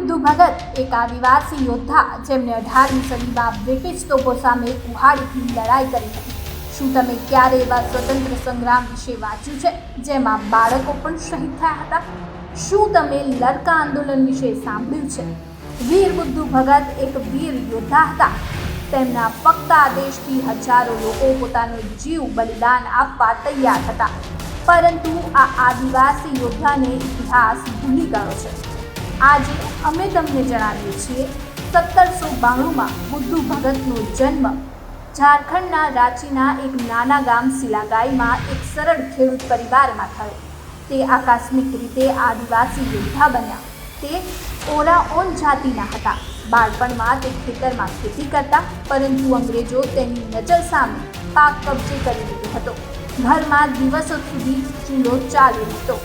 બુદ્ધુ ભગત, એક આદિવાસી યોદ્ધા જેમને અઢારમી સદીમાં બ્રિટિશ તોપો સામે ઉહાડીથી લડાઈ કરી હતી. શું તમે ક્યારે એવા સ્વતંત્ર સંગ્રામ વિશે વાંચ્યું છે, જેમાં બાળકો પણ શહીદ થયા હતા? શું તમે લડકા આંદોલન વિશે સાંભળ્યું છે? વીર બુદ્ધુ ભગત એક વીર યોદ્ધા હતા. તેમના ફક્ત આદેશથી હજારો લોકો પોતાનો જીવ બલિદાન આપવા તૈયાર હતા. પરંતુ આ આદિવાસી યોદ્ધાને ઇતિહાસ ભૂલી ગયો છે. આજે અમે તમને જણાવીએ છીએ સત્તરસો બાણુંમાં બુદ્ધુ ભગતનો જન્મ. ઝારખંડના રાંચીના એક નાના ગામ સિલાગાઈમાં એક સરળ ખેડૂત પરિવારમાં થયો. તે આકસ્મિક રીતે આદિવાસી યોદ્ધા બન્યા. તે ઓરાઓન જાતિના હતા. બાળપણમાં તે ખેતરમાં ખેતી કરતા, પરંતુ અંગ્રેજો તેની નજર સામે પાક કબજે કરી લીધો હતો. ઘરમાં દિવસો સુધી ચૂલો ચાલુ હતો.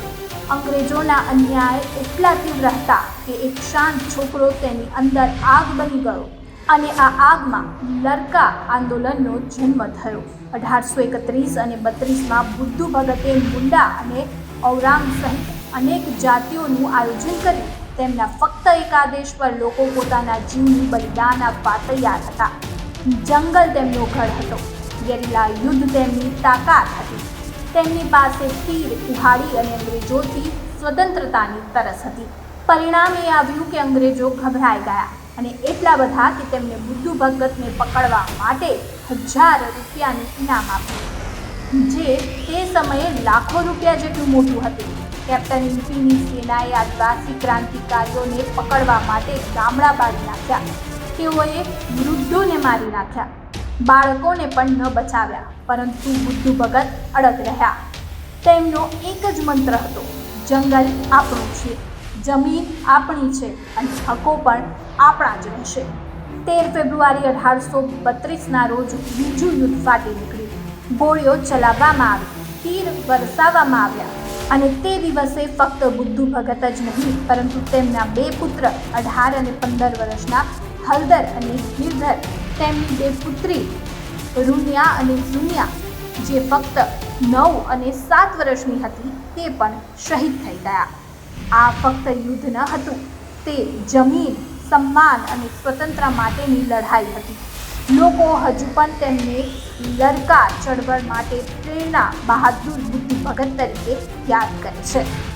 અંગ્રેજોના અન્યાય એટલા તીવ્ર હતા કે એક શાંત છોકરો તેની અંદર આગ બની ગયો અને આ આગમાં લડકા આંદોલનનો જન્મ થયો. અઢારસો એકત્રીસ અને બત્રીસમાં બુદ્ધુ ભગતે મુંડા અને ઔરામ સહિત અનેક જાતિઓનું આયોજન કર્યું. તેમના ફક્ત એક આદેશ પર લોકો પોતાના જીવનું બલિદાન આપવા તૈયાર હતા. જંગલ તેમનો ઘર હતો. ગેરીલા યુદ્ધ તેમની તાકાત હતી. તેમની પાસે તીર કુહાડી અને અંગ્રેજોથી સ્વતંત્રતાની તરસ હતી. પરિણામ એ આવ્યું કે અંગ્રેજો ગભરાઈ ગયા અને એટલા બધા કે તેમને બુદ્ધુ ભગતને પકડવા માટે હજાર રૂપિયાનું ઇનામ આપ્યું. જે તે સમયે લાખો રૂપિયા જેટલું મોટું હતું. કેપ્ટન ઇન્ફીની સેનાએ આદિવાસી ક્રાંતિકારીઓને પકડવા માટે ગામડા બાળી નાખ્યા. તેઓએ વૃદ્ધોને મારી નાખ્યા. બાળકોને પણ ન બચાવ્યા, પરંતુ બુદ્ધુ ભગત અડગ રહ્યા. તેમનો એક જ મંત્ર હતો, જંગલ આપણું છે, જમીન આપણી છે અને હકો પણ આપણા જ રહેશે. તેર ફેબ્રુઆરી અઢારસો બત્રીસના રોજ બીજું યુદ્ધ ફાટી નીકળ્યું. ગોળીઓ ચલાવવામાં આવી, તીર વરસાવવામાં આવ્યા અને તે દિવસે ફક્ત બુદ્ધુ ભગત જ નહીં, પરંતુ તેમના બે પુત્ર અઢાર અને પંદર વર્ષના હલદર અને ગિરધર તેમની બે પુત્રી, રૂનિયા અને ઝુનિયા, જે ફક્ત નવ અને સાત વર્ષની હતી, તે પણ શહીદ થઈ ગયા. આ ફક્ત યુદ્ધ ન હતું, તે જમીન, સન્માન અને સ્વતંત્ર માટેની લડાઈ હતી. લોકો હજુ પણ તેમને લડકા ચળવળ માટે પ્રેરણા, બહાદુર બુદ્ધિ ભગત તરીકે યાદ કરે છે.